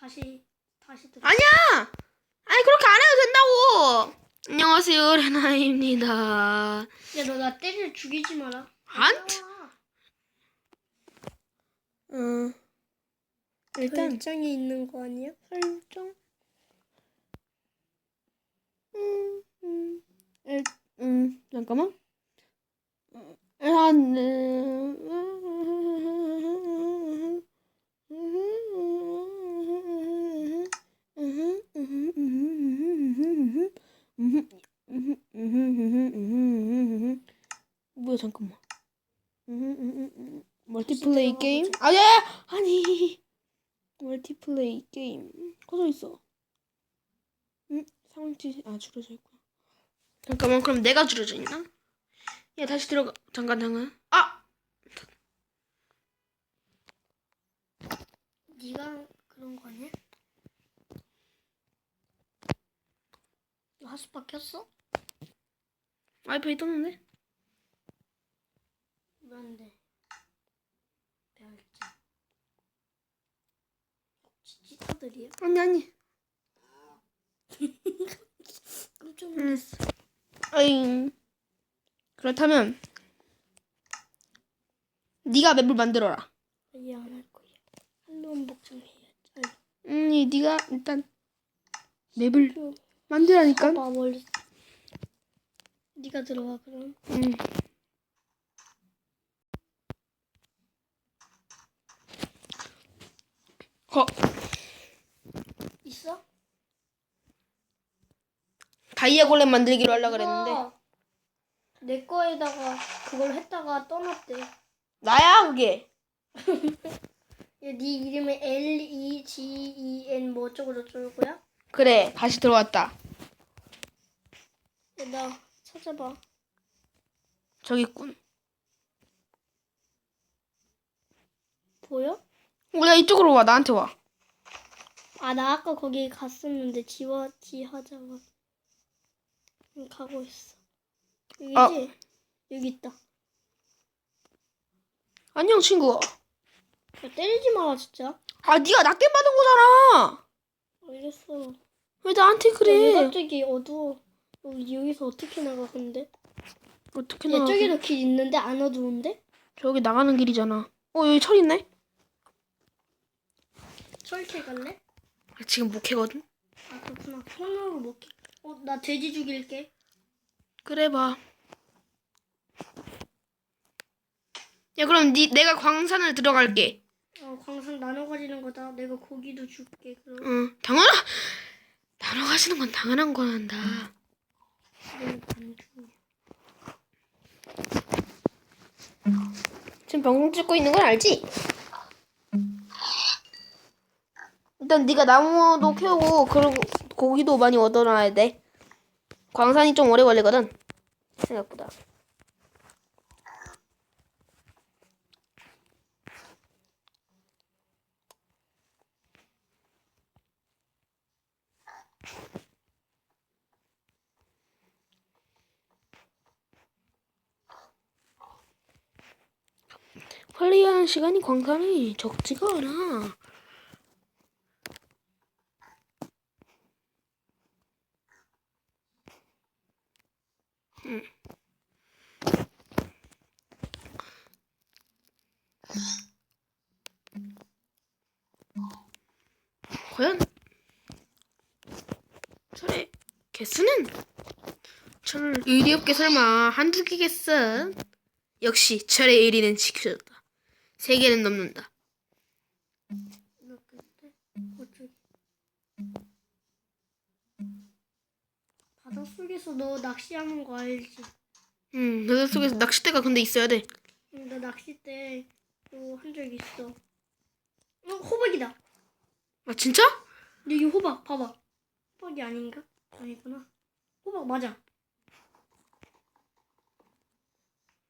다시 다시 들어. 아니야! 아니, 그렇게 안 해도 된다고! 안녕하세요, 레나입니다. 야, 너 나 때려 죽이지 마라. 아, 응. 일단, 설정에 있는 거 아니야? 설정. 음, 음, 일, 음, 잠깐만. 한, 뭐 잠깐만. 멀티플레이 게임? 아야 아니. 멀티플레이 게임 꺼져 있어. 응? 상황치 아 줄여져 있구나. 잠깐만 그럼 내가 줄여져 있나? 야 다시 들어가. 잠깐 잠깐. 아 네가 그런 거 아니야? 너 핫스팟 켰어? 와이파이 떴는데? 왜안돼? 배울지. 치치터들이야? 아니 아니. 깜짝 놀랐어. 아잉. 그렇다면 네가 맵을 만들어라. 아예 안할 거야. 한번 복종해야지. 아니, 음, 이 네가 일단 맵을 만들라니까. 봐봐 멀리. 네가 들어와 그럼. 음. 거 있어? 다이아 골렘 만들기로 하려 그랬는데 어. 내 거에다가 그걸 했다가 떠났대. 나야 그게. 야, 네 이름은 L E G E N 뭐 어쩌고 저쩌고 거야? 그래 다시 들어왔다. 야, 나 찾아봐. 저기 있군. 보여? 오야 이쪽으로 와 나한테 와. 아, 나 아까 거기 갔었는데 지워 지 하자가 응, 가고 있어. 여기지? 아. 여기 있다. 안녕 친구. 야, 때리지 마라 진짜. 아 네가 낙대 받은 거잖아. 알겠어. 왜 나한테 왜 그래? 갑자기 어두워? 여기, 여기서 어떻게 나가 근데? 어떻게 야, 나가? 저기도 길 있는데 안 어두운데? 저기 나가는 길이잖아. 어 여기 철 있네. 철캐 갈래? 아, 지금 못 캐거든. 아 그렇구나. 손으로 못 캐. 어, 나 돼지 죽일게. 그래 봐. 야 그럼 니 내가 광산을 들어갈게. 어, 광산 나눠 가지는 거다. 내가 고기도 줄게. 그럼 응 당연하. 나눠 가시는 건 당연한 거란다. 반. 지금 방송 찍고 있는 건 알지? 일단 네가 나무도 캐고 그리고 고기도 많이 얻어놔야 돼. 광산이 좀 오래 걸리거든. 생각보다. 관리하는 시간이 광산이 적지가 않아. 음. 과연 철의 개수는 철 의리 없게 설마 한두 개겠어? 역시 철의 1위는 지켜졌다. 세 개는 넘는다. 나 근데 바닷속에서 너 낚시하는 거 알지? 음, 바다 속에서 낚싯대가 근데 있어야 돼. 응, 나 낚시 때또한 적 있어. 어, 호박이다. 아, 진짜? 여기 호박 봐봐. 호박이 아닌가? 아니구나. 호박 맞아.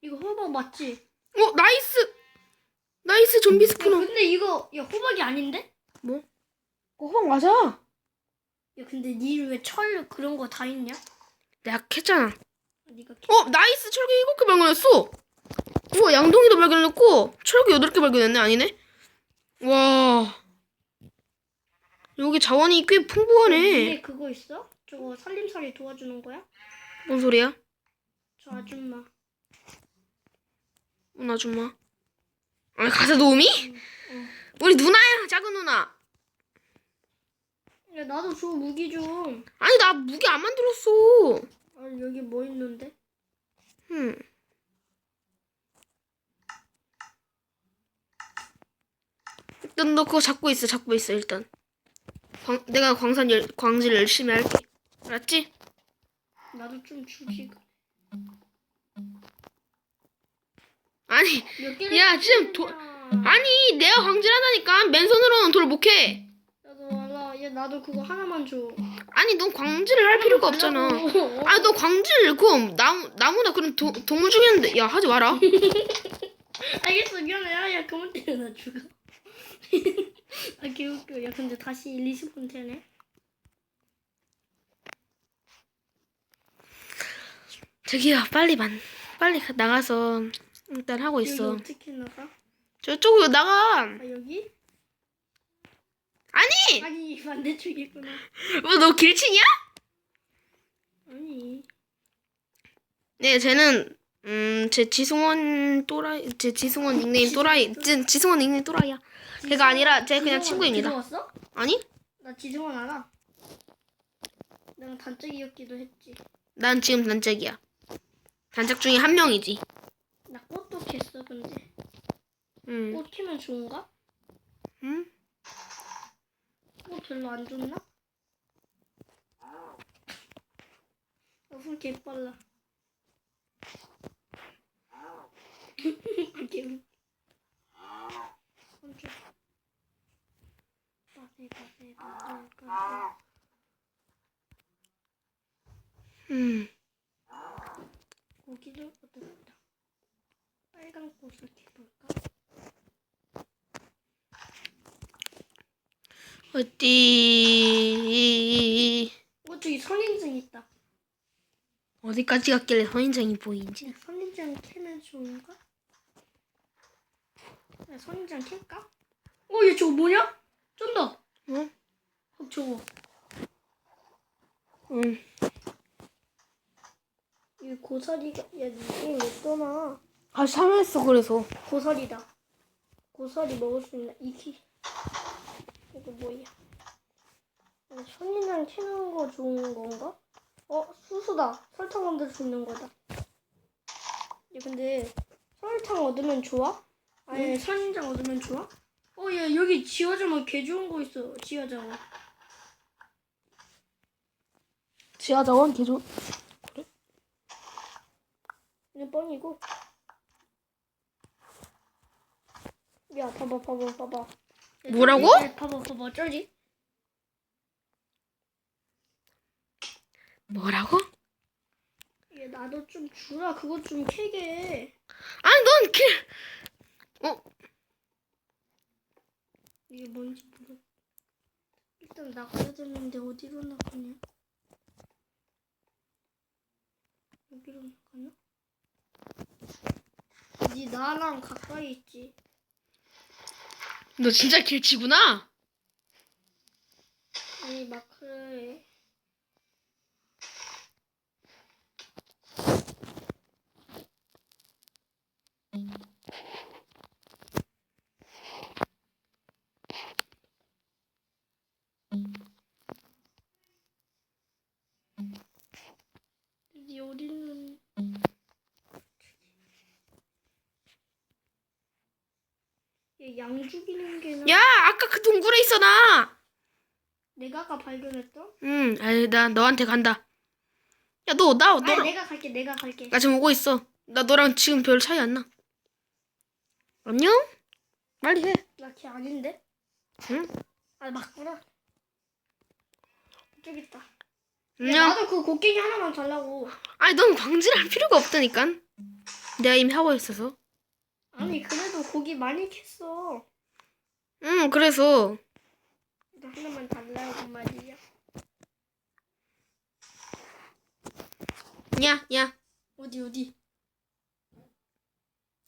이거 호박 맞지? 어, 나이스! 나이스 좀비 야, 스푸너. 근데 이거 야 호박이 아닌데? 뭐? 어, 호박 맞아. 야 근데 니왜 철 그런 거 다 있냐? 내가 캤잖아. 네가 어, 나이스! 철기 7개 발견했어! 우와, 양동이도 발견했고, 철기 8개 발견했네? 아니네? 와. 여기 자원이 꽤 풍부하네. 그거 있어? 저거 살림살이 도와주는 거야? 뭔 소리야? 저 아줌마. 응, 아줌마. 아니, 가사 도우미? 응. 우리 누나야, 작은 누나. 야 나도 줘 무기 좀. 아니, 나 무기 안 만들었어. 아 여기 뭐 있는데? 응. 일단 너 그거 잡고 있어, 잡고 있어, 일단. 광, 내가 광산 열, 광질 열심히 할게. 알았지? 나도 좀 주지. 아니, 몇 개를 야, 지금 도-. 아니, 내가 광질하다니까. 맨손으로는 돌 못 캐. 나도 알아. 야 나도 그거 하나만 줘. 아니, 넌 광질을 할 필요가 없잖아. 달라고. 아, 너 광질, 그럼 나무, 나무나 그런 도, 동물 중이었는데. 야, 하지 마라. 알겠어 미안해. 야, 야 그만 때려 나 죽어. 아 개웃겨. 야 근데 다시 1, 20분 되네. 저기요, 빨리 만, 빨리 가- 나가서 일단 하고 여기 있어. 어떻게 나가? 저쪽으로 나가. 아 여기? 아니! 아니 반대쪽이구나. 뭐, 너 길치냐? 아니. 네, 쟤는, 음, 제 지승원 또라이, 제 지승원 닉네임 또라이, 지, 지승원 닉네임 또라이야. 걔가 아니라 제 그냥 친구입니다. 들어왔어? 아니? 나 지성원 알아. 난 단짝이었기도 했지. 난 지금 단짝이야. 단짝 중에 한 명이지. 나 꽃도 캤어 근데. 응. 꽃 캐면 좋은가? 응? 꽃 별로 안 좋나? 너무 개빨라. 개웃. 빠세. 응. 고기를 얻었다. 빨간 꽃을 캐볼까? 어디, 어 저기 선인장 있다. 어디까지 갔길래 선인장이 보이지? 야, 선인장 캐면 좋은가? 야, 선인장 캘까? 어, 얘 저거 뭐냐? 쩐다. 응? 어, 저거. 응. 이 고사리가, 야, 이게 왜 떠나? 아, 참했어, 그래서. 고사리다. 고사리 먹을 수 있나? 이키. 이거 뭐야? 어, 선인장 캐는 거 좋은 건가? 어, 수수다. 설탕 만들 수 있는 거다. 야, 근데 설탕 얻으면 좋아? 아니, 선인장 얻으면 좋아? 어, 야, 여기 지하자마 개 좋은 거 있어. 지하자마. 지하자원 개조. 이거 뻥이고. 야, 봐봐, 봐봐, 봐봐. 야, 뭐라고? 야, 봐봐, 봐봐, 어쩌지? 뭐라고? 얘 나도 좀 주라. 그거 좀 캐게. 아니, 넌 길, 어, 이게 뭔지 모르. 일단 나가야 되는데 어디로 나가냐? 여기로 나가나? 네 나랑 가까이 있지. 너 진짜 길치구나? 아니 마크를 네 어디 있는 얘 양 죽이는 게 나. 야, 아까 그 동굴에 있어, 나! 내가 아까 발견했던? 응, 아이, 나 너한테 간다. 야, 너, 나, 아니 너랑, 내가 갈게 내가 갈게 나 지금 오고 있어. 나 너랑 지금 별 차이 안 나. 안녕? 빨리 해. 나 걔 아닌데? 응? 아 맞구나 저기 있다 야, 안녕? 나도 그 곡괭이 하나만 달라고 아니, 넌 광질 할 필요가 없다니까. 내가 이미 하고 있어서. 아니 그래도 고기 많이 캤어. 응, 그래서. 너 하나만 달라고 그 말이야. 야, 야, 어디 어디?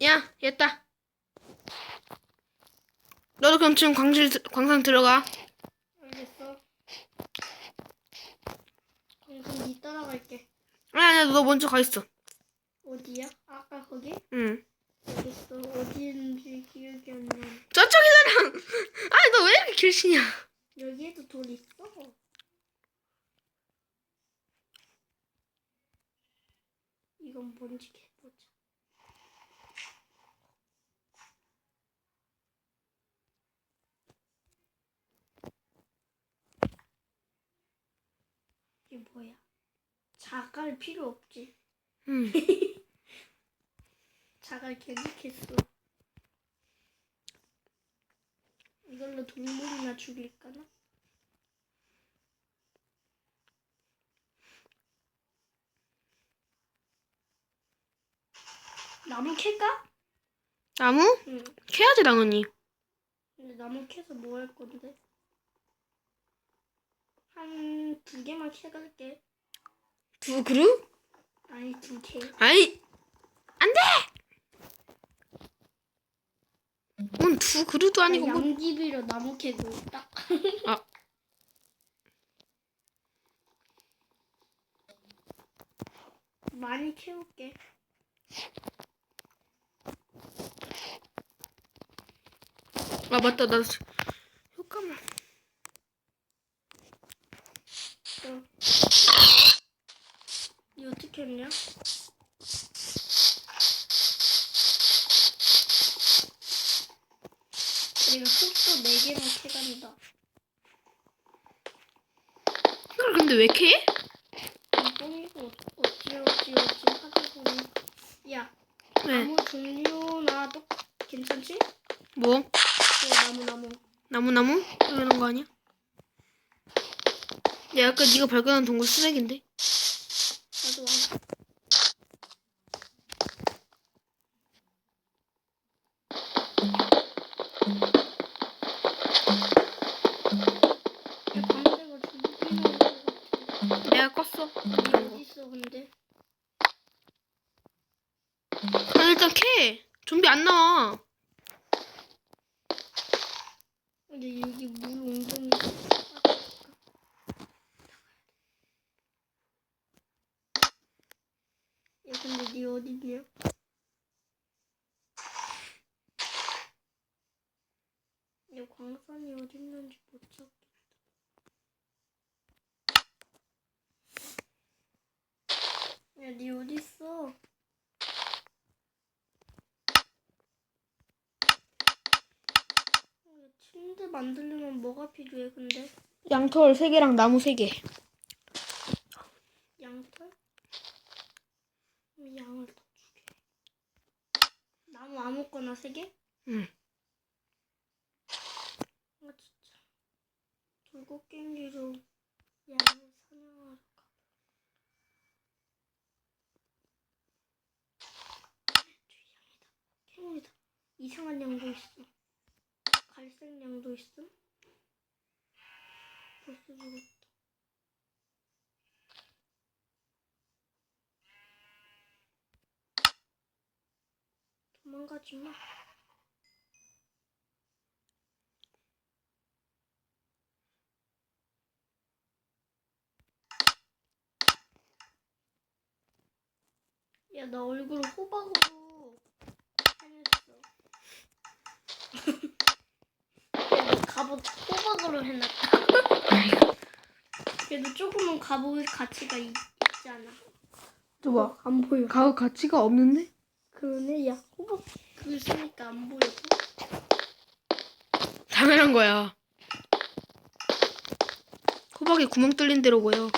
야, 됐다. 너도 그럼 지금 광실 광산 들어가. 알겠어. 그럼 니 따라갈게. 아니, 아니, 너 먼저 가 있어. 어디야? 아까 거기? 응. 알겠어. 어디인지 기억이 안 나. 저쪽이잖아. 아니 너 왜 이렇게 길치냐? 여기에도 돌 있어? 이건 뭔지 해보자. 이게 뭐야? 자갈 필요 없지. 응. 자갈 개득했어. 이걸로 동물이나 죽일까나? 나무 캘까? 나무? 응. 캐야지 당연히. 근데 나무 캐서 뭐 할 건데? 한 두 개만 캐갈게. 두 그루? 아니 두 개. 아이 안 돼. 뭔 두 그루도 아니고 뭐. 양귀비로 나무 캐고 딱. 아. 많이 캐올게. 아 맞다 나 지- 효과만. 어. 이 어떻게 했냐? 내가 속도 4개만 캐간다. 근데 왜 캐? 이거 어찌 어찌 어찌 하다 보니 야 왜? 나무 종류나 똑 괜찮지? 뭐? 어, 나무 나무 나무 나무? 이러는 거 아니야? 야 아까 네가 발견한 동굴 쓰레기인데? 나도 와. 야, 밤새가 좀비는 것 어디 있어 근데? 아 일단 캐. 좀비 안 나와. 근데 여기 물 웅덩이. 야 근데 니 어딨냐? 야 광산이 어딨는지 못 찾겠다. 야니 어딨어? 어, 침대 만들려면 뭐가 필요해 근데? 양털 3개랑 나무 3개. 양털? 양을 더 주게. 나무 아무거나 세 개? 응. 아 진짜. 돌고갱이로 양을 사냥하러 가. 뒤에 양이다. 캐물이다. 이상한 양도 있어. 갈색 양도 있음. 벌써 죽었다. 도망가지 마. 야, 나 얼굴 호박으로 해냈어. 야, 너 갑옷 호박으로 해놨다. 그래도 조금은 갑옷 가치가 있, 있잖아. 줘봐. 안 보여. 가격 가치가 없는데? 그러네. 야, 호박 글 쓰니까 안 보여. 당연한 거야. 호박에 구멍 뚫린 대로 보여.